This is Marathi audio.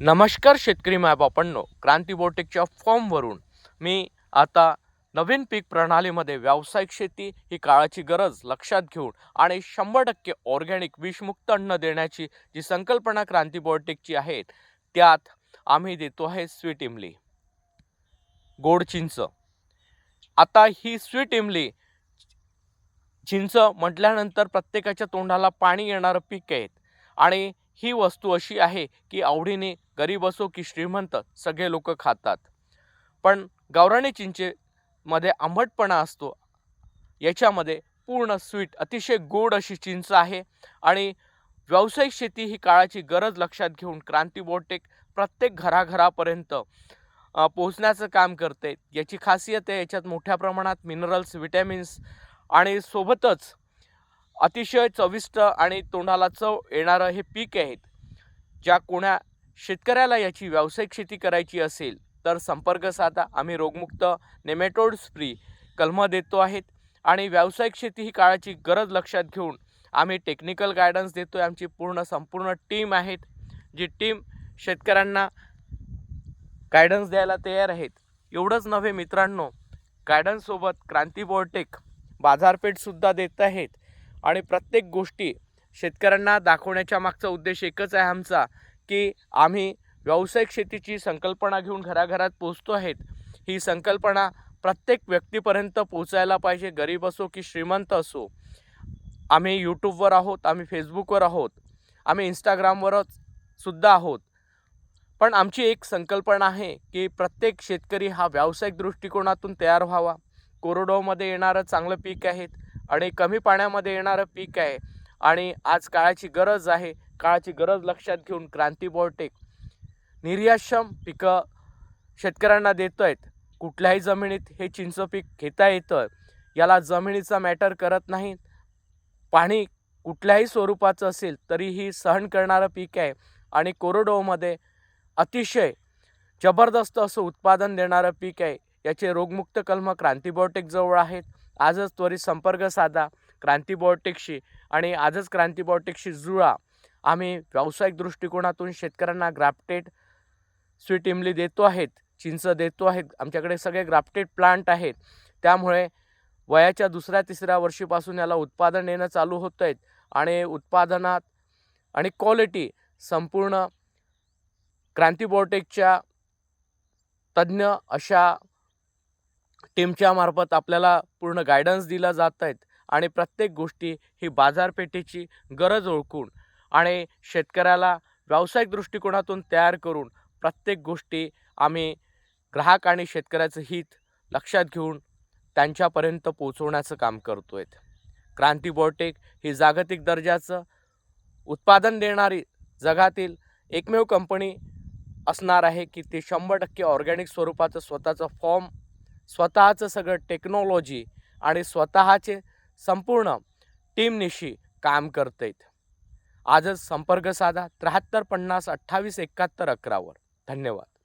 नमस्कार शेतकरी मायबापांनो क्रांती बोटेकच्या फॉर्मवरून. मी आता नवीन पीक प्रणालीमध्ये व्यावसायिक शेती ही काळाची गरज लक्षात घेऊन आणि शंभर टक्के ऑर्गॅनिक विषमुक्त अन्न देण्याची जी संकल्पना क्रांती बोटेकची आहे त्यात आम्ही देतो आहे स्वीट इमली. गोड चिंच. आता ही स्वीट इमली चिंच म्हटल्यानंतर प्रत्येकाच्या तोंडाला पाणी येणारं पीक आहेत आणि ही वस्तू अशी आहे की आवडीने गरीब असो की श्रीमंत सगळे लोक खातात. पण गावराणी चिंचेमध्ये आंबटपणा असतो. याच्यामध्ये पूर्ण स्वीट अतिशय गोड अशी चिंच आहे आणि व्यावसायिक शेती ही काळाची गरज लक्षात घेऊन क्रांती बोटेक प्रत्येक घराघरापर्यंत पोहोचण्याचं काम करते. याची खासियत आहे याच्यात मोठ्या प्रमाणात मिनरल्स विटॅमिन्स आणि सोबतच अतिशय चविष्ट आणि तोंडाला चव येणारं हे पीक आहेत ज्या कोण्या शेतकऱ्याला याची व्यावसायिक शेती करायची असेल तर संपर्क साधा. आम्ही रोगमुक्त नेमॅटोड्स फ्री कलमं देतो आहेत आणि व्यावसायिक शेती ही काळाची गरज लक्षात घेऊन आम्ही टेक्निकल गायडन्स देतो आहे आमची पूर्ण संपूर्ण टीम आहेत जी टीम शेतकऱ्यांना गायडन्स द्यायला तयार आहेत. एवढंच नव्हे मित्रांनो गायडन्ससोबत क्रांती बोर्टेक बाजारपेठसुद्धा देत आहेत. आणि प्रत्येक गोष्टी शेतकऱ्यांना दाखवण्याच्या मागचा उद्देश एकच आहे आमचा की आम्ही व्यावसायिक शेतीची संकल्पना घेऊन घराघरात पोचतो आहेत. ही संकल्पना प्रत्येक व्यक्तीपर्यंत पोचायला पाहिजे गरीब असो की श्रीमंत असो. आम्ही यूट्यूबवर आहोत आम्ही फेसबुकवर आहोत आम्ही इंस्टाग्रामवरच सुद्धा आहोत. पण आमची एक संकल्पना आहे की प्रत्येक शेतकरी हा व्यावसायिक दृष्टिकोनातून तयार व्हावा. कोरडोमध्ये येणारं चांगलं पीक आहेत आणि कमी पाण्यामध्ये येणारं पीक आहे. आणि आज काळाची गरज आहे काळाची गरज लक्षात घेऊन क्रांती बोर्टेक निर्यातक्षम पिकं शेतकऱ्यांना देत आहेत कुठल्याही जमिनीत हे चिंच पीक घेता येतं याला जमिनीचा मॅटर करत नाही. पाणी कुठल्याही स्वरूपाचं असेल तरीही सहन करणारं पीक आहे आणि कोरडोमध्ये अतिशय जबरदस्त असं उत्पादन देणारं पीक आहे. याचे रोगमुक्त कलम क्रांती आहेत. आजच त्वरित संपर्क साधा. क्रांतीबॉटेकशी आणि आजच क्रांतीबॉटेकशी जुळा. आम्ही व्यावसायिक दृष्टिकोनातून शेतकऱ्यांना ग्राफ्टेड स्वीट इमली देतो आहेत चिंच देतो आहेत. आमच्याकडे सगळे ग्राफ्टेड प्लांट आहेत. त्यामुळे वयाच्या दुसऱ्या तिसऱ्या वर्षीपासून याला उत्पादन येणं चालू होत आहेत आणि उत्पादनात आणि क्वालिटी संपूर्ण क्रांती बोर्टेकच्या तज्ज्ञ अशा टीमच्या मार्फत आपल्याला पूर्ण गायडन्स दिला जात आहेत आणि प्रत्येक गोष्टी ही बाजारपेठेची गरज ओळखून आणि शेतकऱ्याला व्यावसायिक दृष्टिकोनातून तयार करून प्रत्येक गोष्टी आम्ही ग्राहक आणि शेतकऱ्याचं हित लक्षात घेऊन त्यांच्यापर्यंत पोचवण्याचं काम करतो आहेत क्रांती बॉटेक ही जागतिक दर्जाचं उत्पादन देणारी जगातील एकमेव कंपनी असणार आहे की ते शंभर टक्के ऑर्गॅनिक स्वरूपाचं स्वतःचं फॉर्म स्वतःचं सगळं टेक्नॉलॉजी आणि स्वतःचे संपूर्ण टीमनिशी काम करत आहेत आजच संपर्क साधा त्र्याहत्तर पन्नास अठ्ठावीस एकाहत्तर अकरावर. धन्यवाद.